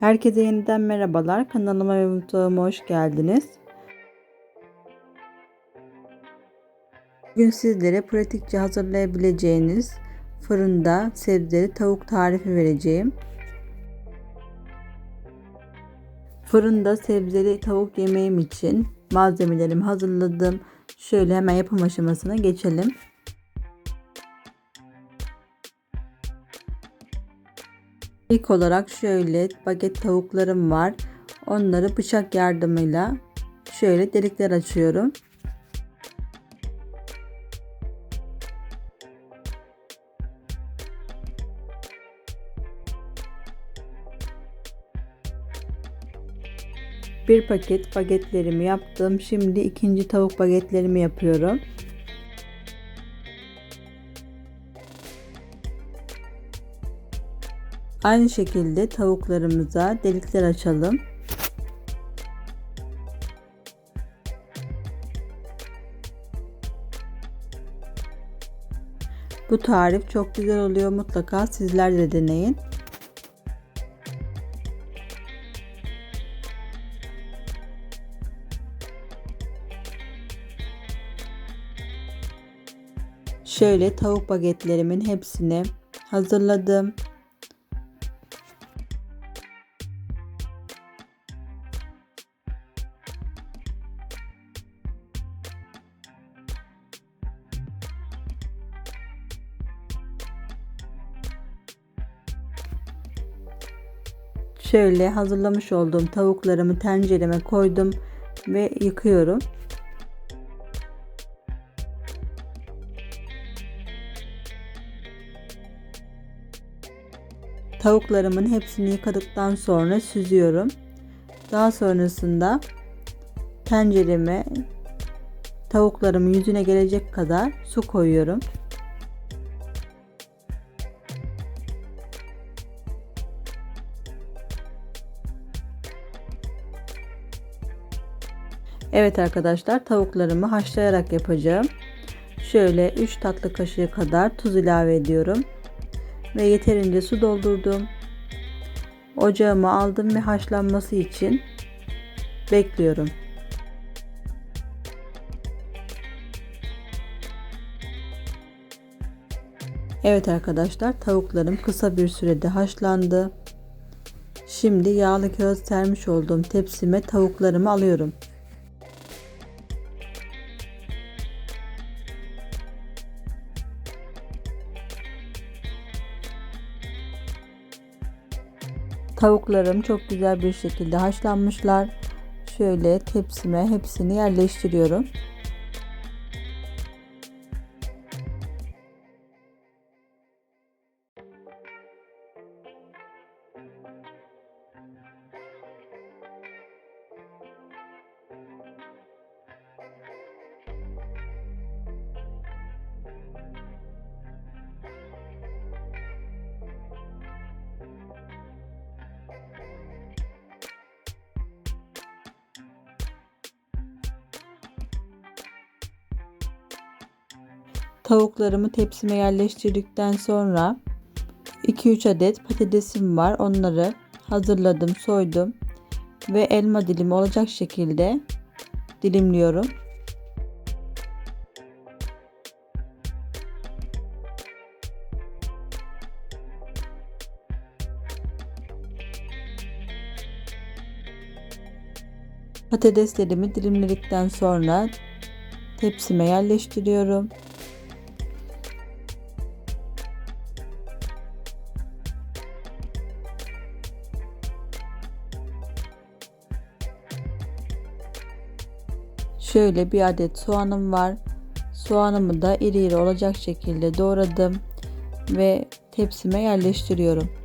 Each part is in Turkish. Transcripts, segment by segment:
Herkese yeniden merhabalar. Kanalıma ve mutfağıma hoş geldiniz. Bugün sizlere pratikçe hazırlayabileceğiniz fırında sebzeli tavuk tarifi vereceğim. Fırında sebzeli tavuk yemeğim için malzemelerimi hazırladım. Şöyle hemen yapım aşamasına geçelim. İlk olarak şöyle baget tavuklarım var. Onları bıçak yardımıyla şöyle delikler açıyorum. Bir paket bagetlerimi yaptım. Şimdi ikinci tavuk bagetlerimi yapıyorum. Aynı şekilde tavuklarımıza delikler açalım. Bu tarif çok güzel oluyor. Mutlaka sizler de deneyin. Şöyle tavuk bagetlerimin hepsini hazırladım. Şöyle hazırlamış olduğum tavuklarımı tencereme koydum ve yıkıyorum. Tavuklarımın hepsini yıkadıktan sonra süzüyorum. Daha sonrasında tencereme tavuklarımın yüzüne gelecek kadar su koyuyorum. Evet arkadaşlar tavuklarımı haşlayarak yapacağım. Şöyle 3 tatlı kaşığı kadar tuz ilave ediyorum. Ve yeterince su doldurdum. Ocağıma aldım ve haşlanması için bekliyorum. Evet arkadaşlar tavuklarım kısa bir sürede haşlandı. Şimdi yağlı kağıt sermiş olduğum tepsime tavuklarımı alıyorum. Tavuklarım çok güzel bir şekilde haşlanmışlar. Şöyle tepsime hepsini yerleştiriyorum. Tavuklarımı tepsime yerleştirdikten sonra 2-3 adet patatesim var. Onları hazırladım, soydum ve elma dilimi olacak şekilde dilimliyorum. Patateslerimi dilimledikten sonra tepsime yerleştiriyorum. Şöyle bir adet soğanım var. Soğanımı da iri iri olacak şekilde doğradım ve tepsime yerleştiriyorum.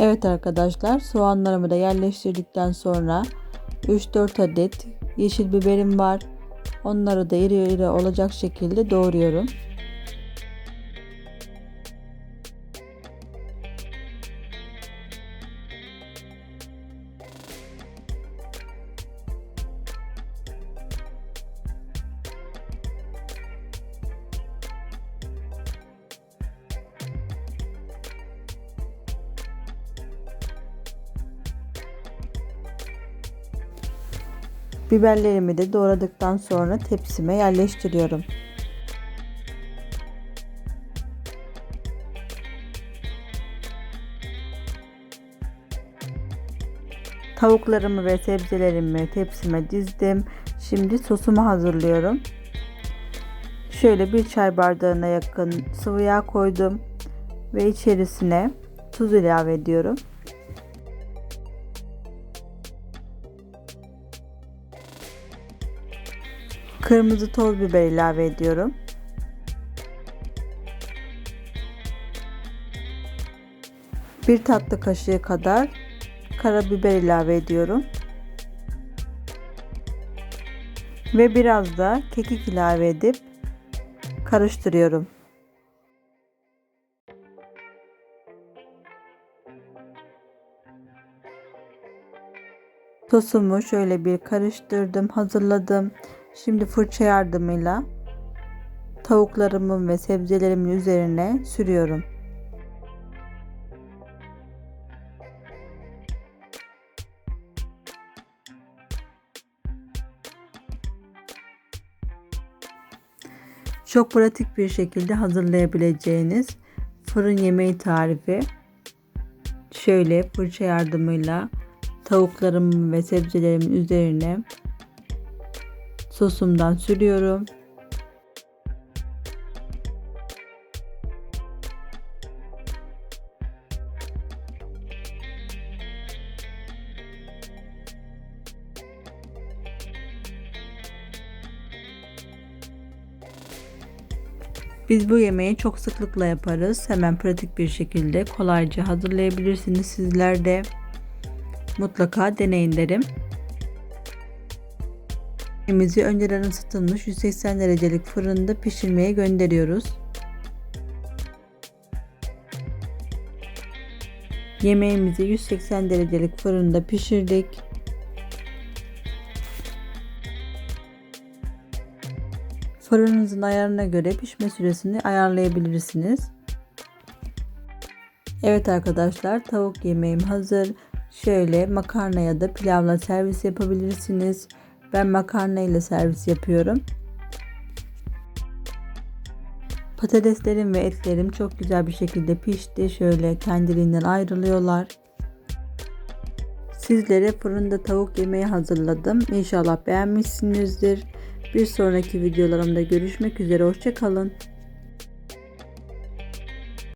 Evet arkadaşlar soğanlarımı da yerleştirdikten sonra 3-4 adet yeşil biberim var. Onları da iri iri olacak şekilde doğruyorum. Biberlerimi de doğradıktan sonra tepsime yerleştiriyorum. Tavuklarımı ve sebzelerimi tepsime dizdim. Şimdi sosumu hazırlıyorum. Şöyle bir çay bardağına yakın sıvı yağ koydum ve içerisine tuz ilave ediyorum. Kırmızı toz biber ilave ediyorum. Bir tatlı kaşığı kadar karabiber ilave ediyorum. Ve biraz da kekik ilave edip karıştırıyorum. Sosumu şöyle bir karıştırdım, hazırladım. Şimdi fırça yardımıyla tavuklarımın ve sebzelerimin üzerine sürüyorum. Çok pratik bir şekilde hazırlayabileceğiniz fırın yemeği tarifi. Şöyle fırça yardımıyla tavuklarımın ve sebzelerimin üzerine sosumdan sürüyorum. Biz bu yemeği çok sıklıkla yaparız. Hemen pratik bir şekilde kolayca hazırlayabilirsiniz sizler de. Mutlaka deneyin derim. Yemeğimizi önceden ısıtılmış 180 derecelik fırında pişirmeye gönderiyoruz. Yemeğimizi 180 derecelik fırında pişirdik. Fırınınızın ayarına göre pişme süresini ayarlayabilirsiniz. Evet arkadaşlar tavuk yemeğim hazır. Şöyle makarna ya da pilavla servis yapabilirsiniz. Ben makarna ile servis yapıyorum. Patateslerim ve etlerim çok güzel bir şekilde pişti. Şöyle kendiliğinden ayrılıyorlar. Sizlere fırında tavuk yemeği hazırladım. İnşallah beğenmişsinizdir. Bir sonraki videolarımda görüşmek üzere. Hoşçakalın.